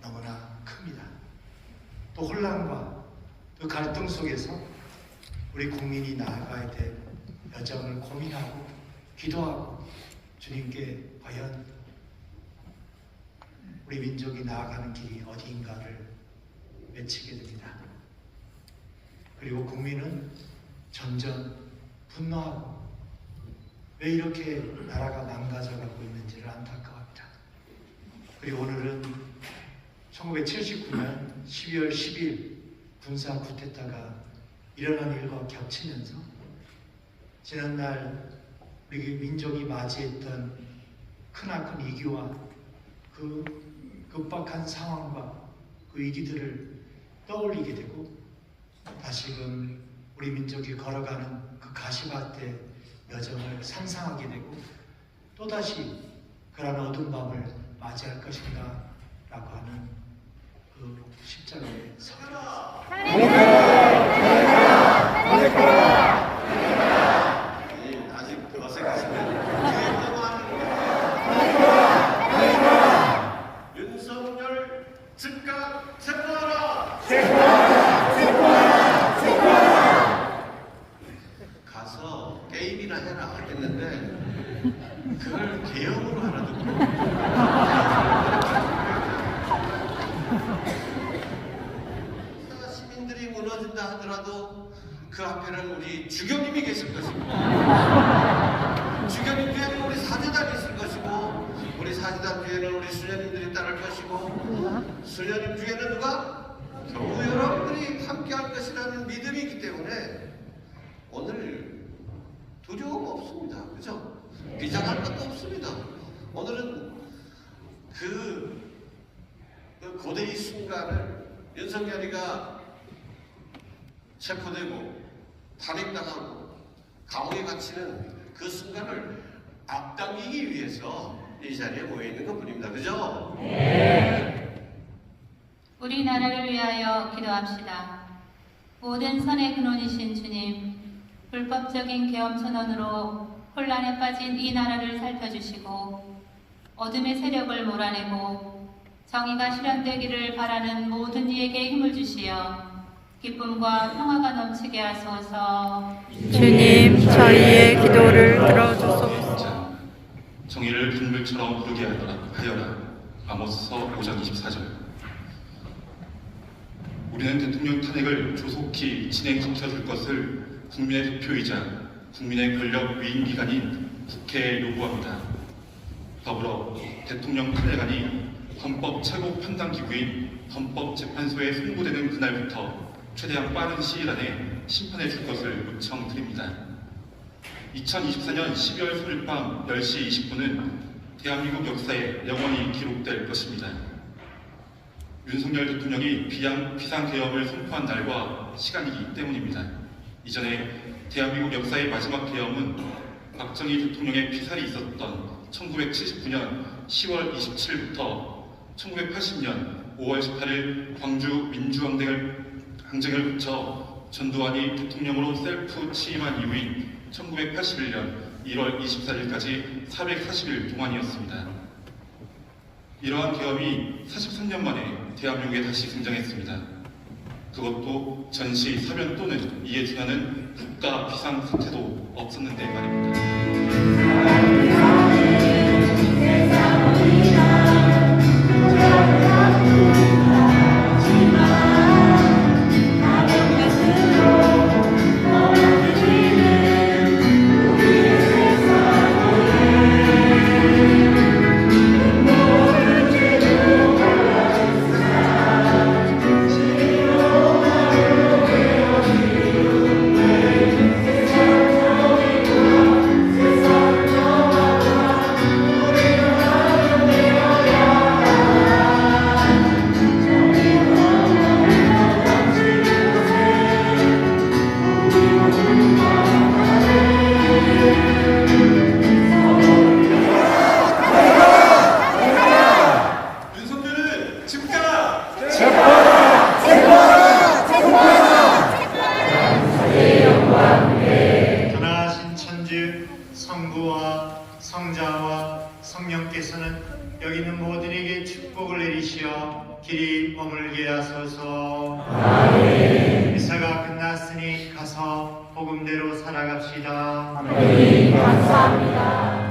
너무나 큽니다. 또 혼란과 또 갈등 속에서 우리 국민이 나아가야 될 여정을 고민하고 기도하고 주님께 과연 우리 민족이 나아가는 길이 어디인가를 외치게 됩니다. 그리고 국민은 점점 분노하고 왜 이렇게 나라가 망가져가고 안타까워합니다. 그리고 오늘은 1979년 12월 10일 군사 쿠데타가 일어난 일과 겹치면서 지난날 우리 민족이 맞이했던 크나큰 위기와 그 급박한 상황과 그 위기들을 떠올리게 되고 다시금 우리 민족이 걸어가는 그 가시밭의 여정을 상상하게 되고 또다시 그런 어두운 밤을 맞이할 것인가 라고 하는 그 십자가의. 가서 게임이나 해라 했는데 그걸 개혁으로 하나 듣고 그 앞에는 우리 주교님이 계실 것입니다. 주교님 뒤에는 우리 사제단이 있을 것이고 우리 사제단 뒤에는 우리 수녀님들이 따를 것이고 수녀님 뒤에는 누가? 교우 여러분들이 함께 할 것이라는 믿음이 있기 때문에 오늘 두려움 없습니다. 그죠? 비장할 것도 없습니다. 오늘은 그, 그 고대의 순간을 윤석열이가 체포되고 탄핵당하고 감옥에 갇히는 그 순간을 앞당기기 위해서 이 자리에 모여 있는 것 뿐입니다. 그죠? 우리나라를 위하여 기도합시다. 모든 선의 근원이신 주님, 불법적인 계엄 선언으로 혼란에 빠진 이 나라를 살펴주시고 어둠의 세력을 몰아내고 정의가 실현되기를 바라는 모든 이에게 힘을 주시어 기쁨과 평화가 넘치게 하소서. 주님, 저희의 기도를 들어주소서. 자, 정의를 불물처럼 부르게 하여라, 하여라. 아모스서 5장 24절. 우리는 대통령 탄핵을 조속히 진행시켜줄 것을 국민의 대표이자 국민의 권력 위임 기관인 국회에 요구합니다. 더불어 대통령 탄핵안이 헌법 최고 판단 기구인 헌법재판소에 송부되는 그날부터 최대한 빠른 시일 안에 심판해 줄 것을 요청드립니다. 2024년 12월 3일 밤 10시 20분은 대한민국 역사에 영원히 기록될 것입니다. 윤석열 대통령이 비상계엄을 선포한 날과 시간이기 때문입니다. 이전에 대한민국 역사의 마지막 계엄은 박정희 대통령의 피살이 있었던 1979년 10월 27일부터 1980년 5월 18일 광주 민주항쟁을 항쟁을 거쳐 전두환이 대통령으로 셀프 취임한 이후인 1981년 1월 24일까지 440일 동안이었습니다. 이러한 계엄이 43년 만에 대한민국에 다시 등장했습니다. 그것도 전시, 사면 또는 이에 준하는 국가 비상 사태도 없었는데 말입니다. 길이 머물게 하소서. 미사가 끝났으니 가서 복음대로 살아갑시다. 감사합니다.